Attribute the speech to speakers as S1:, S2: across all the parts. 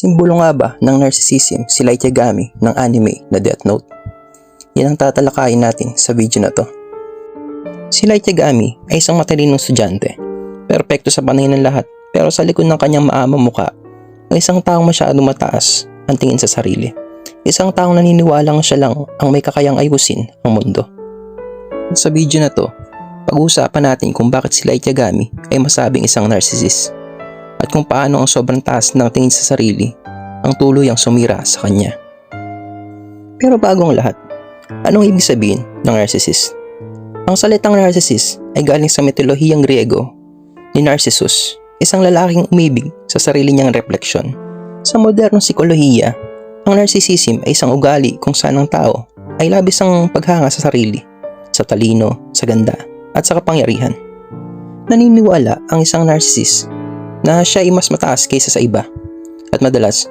S1: Simbolo nga ba ng narcissism si Light Yagami ng anime na Death Note? Yan ang tatalakayin natin sa video na to. Si Light Yagami ay isang matalinong estudyante. Perpekto sa paningin ng lahat pero sa likod ng kanyang maamang muka ay isang taong masyadong mataas ang tingin sa sarili. Isang taong naniniwalang siya lang ang may kakayang ayusin ang mundo. Sa video na to, pag-uusapan natin kung bakit si Light Yagami ay masabing isang narcissist at kung paano ang sobrang taas ng tingin sa sarili ang tuluyang sumira sa kanya. Pero bago ang lahat, anong ibig sabihin ng narcissist? Ang salitang narcissist ay galing sa mitolohiyang Griego ni Narcissus, isang lalaking umibig sa sarili niyang refleksyon. Sa modernong psikolohiya, ang narcissism ay isang ugali kung saan ang tao ay labis ang paghanga sa sarili, sa talino, sa ganda, at sa kapangyarihan. Naniniwala ang isang narcissist na siya ay mas mataas kaysa sa iba. At madalas,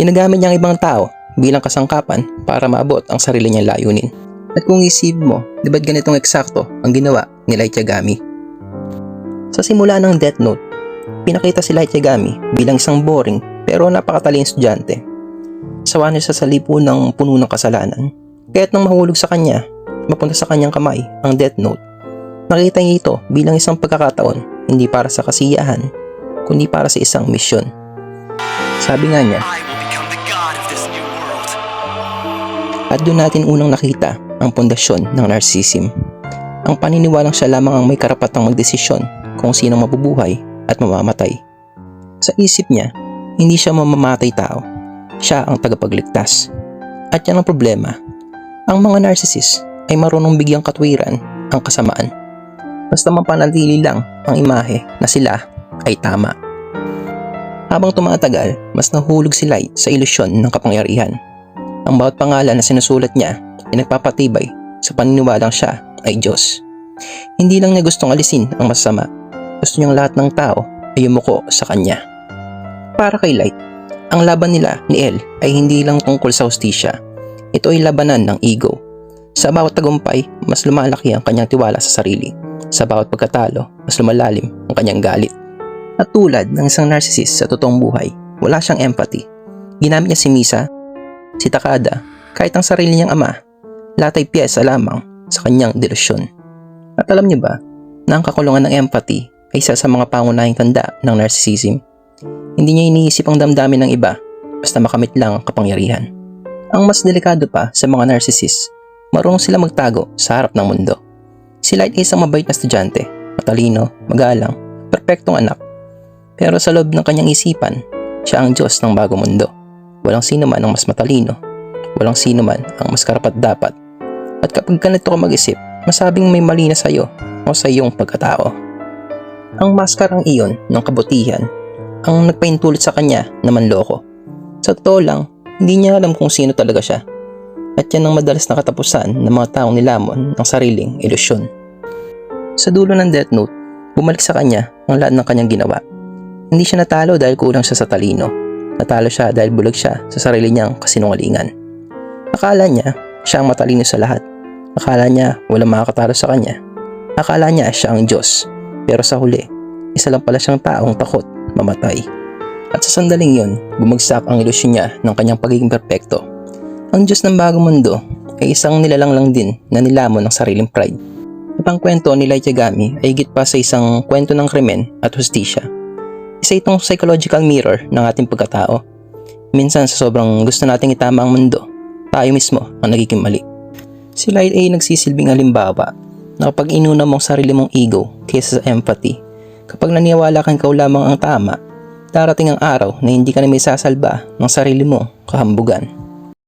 S1: ginagamit niya ang ibang tao bilang kasangkapan para maabot ang sarili niyang layunin. At kung isip mo, di ba't ganitong eksakto ang ginawa ni Light Yagami? Sa simula ng Death Note, pinakita si Light Yagami bilang isang boring pero napakataling estudyante. Sawa niya sa salipo ng puno ng kasalanan. Kaya't nang mahulog sa kanya, mapunta sa kanyang kamay ang Death Note. Nakita niya ito bilang isang pagkakataon hindi para sa kasiyahan kundi para sa isang misyon. Sabi nga niya, at doon natin unang nakita ang pundasyon ng narcissism. Ang paniniwalang siya lamang ang may karapatang magdesisyon kung sino mabubuhay at mamamatay. Sa isip niya, hindi siya mamamatay tao. Siya ang tagapagligtas. At yan ang problema. Ang mga narcissist ay marunong bigyang katwiran ang kasamaan. Basta mapanatili lang ang imahe na sila ay tama. Habang tumatagal, mas nahulog si Light sa ilusyon ng kapangyarihan. Ang bawat pangalan na sinusulat niya ay nagpapatibay sa paniniwalang siya ay Diyos. Hindi lang niya gustong alisin ang masama. Gusto niyang lahat ng tao ay yumuko sa kanya. Para kay Light, ang laban nila ni El ay hindi lang tungkol sa hustisya. Ito ay labanan ng ego. Sa bawat tagumpay, mas lumalaki ang kanyang tiwala sa sarili. Sa bawat pagkatalo, mas lumalalim ang kanyang galit. At tulad ng isang narcissist sa totoong buhay, wala siyang empathy. Ginamit niya si Misa, si Takada, kahit ang sarili niyang ama, lahat ay piyesa lamang sa kanyang delusyon. At alam niyo ba na ang kakulungan ng empathy ay isa sa mga pangunahing tanda ng narcissism? Hindi niya iniisip ang damdamin ng iba, basta makamit lang ang kapangyarihan. Ang mas delikado pa sa mga narcissist, marunong sila magtago sa harap ng mundo. Si Light ay isang mabait na estudyante, matalino, magalang, perpektong anak. Pero sa loob ng kanyang isipan, siya ang Diyos ng bagong mundo. Walang sino man ang mas matalino. Walang sino man ang mas karapat dapat. At kapag ganito ka mag-isip, masabing may mali na sa'yo o sa iyong pagkatao. Ang maskarang iyon ng kabutihan ang nagpaintulot sa kanya na manloko. Sa totoo lang, hindi niya alam kung sino talaga siya. At yan ang madalas na katapusan ng mga taong nilamon ng sariling ilusyon. Sa dulo ng Death Note, bumalik sa kanya ang lahat ng kanyang ginawa. Hindi siya natalo dahil kulang siya sa talino. Natalo siya dahil bulag siya sa sarili niyang kasinungalingan. Akala niya siya ang matalino sa lahat. Akala niya walang makakatalo sa kanya. Akala niya siya ang Diyos. Pero sa huli, isa lang pala siyang taong takot mamatay. At sa sandaling yon, bumagsak ang ilusyon niya ng kanyang pagiging perpekto. Ang Diyos ng bagong mundo ay isang nilalang lang din na nilamon ng sariling pride. At ang kwento ni Light Yagami ay higit pa sa isang kwento ng krimen at hustisya. Isa itong psychological mirror ng ating pagkatao. Minsan sa sobrang gusto nating itama ang mundo, tayo mismo ang nagiging mali. Si Light ay nagsisilbing halimbawa na kapag inuna mong sarili mong ego kaysa sa empathy, kapag naniwala kang ikaw lamang ang tama, darating ang araw na hindi ka na may sasalba ng sarili mo kahambugan.